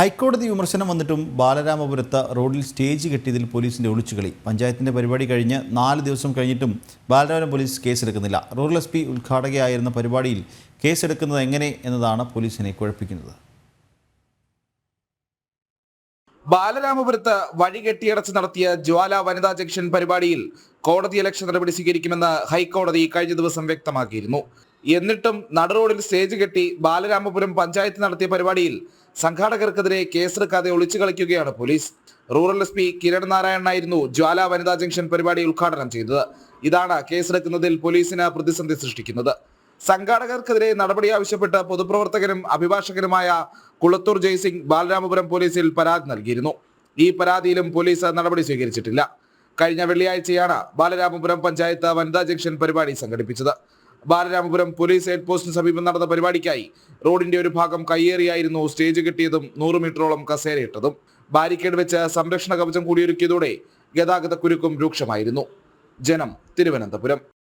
ഹൈക്കോടതി വിമർശനം വന്നിട്ടും ബാലരാമപുരത്ത് റോഡിൽ സ്റ്റേജ് കെട്ടിയതിൽ പോലീസിന്റെ ഒളിച്ചുകളി. പഞ്ചായത്തിന്റെ പരിപാടി കഴിഞ്ഞ് നാല് ദിവസം കഴിഞ്ഞിട്ടും ബാലരാമപുരം പോലീസ് കേസെടുക്കുന്നില്ല. റൂറൽ എസ് പി ഉദ്ഘാടകയായിരുന്ന പരിപാടിയിൽ കേസെടുക്കുന്നത് എങ്ങനെ എന്നതാണ് പോലീസിനെ കുഴപ്പിക്കുന്നത്. ബാലരാമപുരത്ത് വഴി കെട്ടിയടച്ച് നടത്തിയ ജ്വാല വനിതാ ജംഗ്ഷൻ പരിപാടിയിൽ കോടതി ഇലക്ഷൻ നടപടി സ്വീകരിക്കുമെന്ന് ഹൈക്കോടതി കഴിഞ്ഞ ദിവസം വ്യക്തമാക്കിയിരുന്നു. എന്നിട്ടും നടുറോഡിൽ സ്റ്റേജ് കെട്ടി ബാലരാമപുരം പഞ്ചായത്ത് നടത്തിയ പരിപാടിയിൽ സംഘാടകർക്കെതിരെ കേസെടുക്കാതെ ഒളിച്ചു കളിക്കുകയാണ് police. Rural S P Kiran നാരായണനായിരുന്നു Jwala വനിതാ ജംഗ്ഷൻ പരിപാടി ഉദ്ഘാടനം ചെയ്തത്. ഇതാണ് കേസെടുക്കുന്നതിൽ പോലീസിന് പ്രതിസന്ധി സൃഷ്ടിക്കുന്നത്. സംഘാടകർക്കെതിരെ നടപടി ആവശ്യപ്പെട്ട് പൊതുപ്രവർത്തകനും അഭിഭാഷകനുമായ കുളത്തൂർ ജയ്സിംഗ് ബാലരാമപുരം പോലീസിൽ പരാതി നൽകിയിരുന്നു. ഈ പരാതിയിലും പോലീസ് നടപടി സ്വീകരിച്ചിട്ടില്ല. കഴിഞ്ഞ വെള്ളിയാഴ്ചയാണ് ബാലരാമപുരം പഞ്ചായത്ത് വനിതാ ജംഗ്ഷൻ പരിപാടി സംഘടിപ്പിച്ചത്. ബാലരാമപുരം പോലീസ് ഹെഡ് പോസ്റ്റിന് സമീപം നടന്ന പരിപാടിക്കായി റോഡിന്റെ ഒരു ഭാഗം കയ്യേറിയായിരുന്നു സ്റ്റേജ് കിട്ടിയതും നൂറ് മീറ്ററോളം കസേരയിട്ടതും ബാരിക്കേഡ് വെച്ച് സംരക്ഷണ കവചം കൂടിയൊരുക്കിയതോടെ ഗതാഗത കുരുക്കും രൂക്ഷമായിരുന്നു. ജനം തിരുവനന്തപുരം.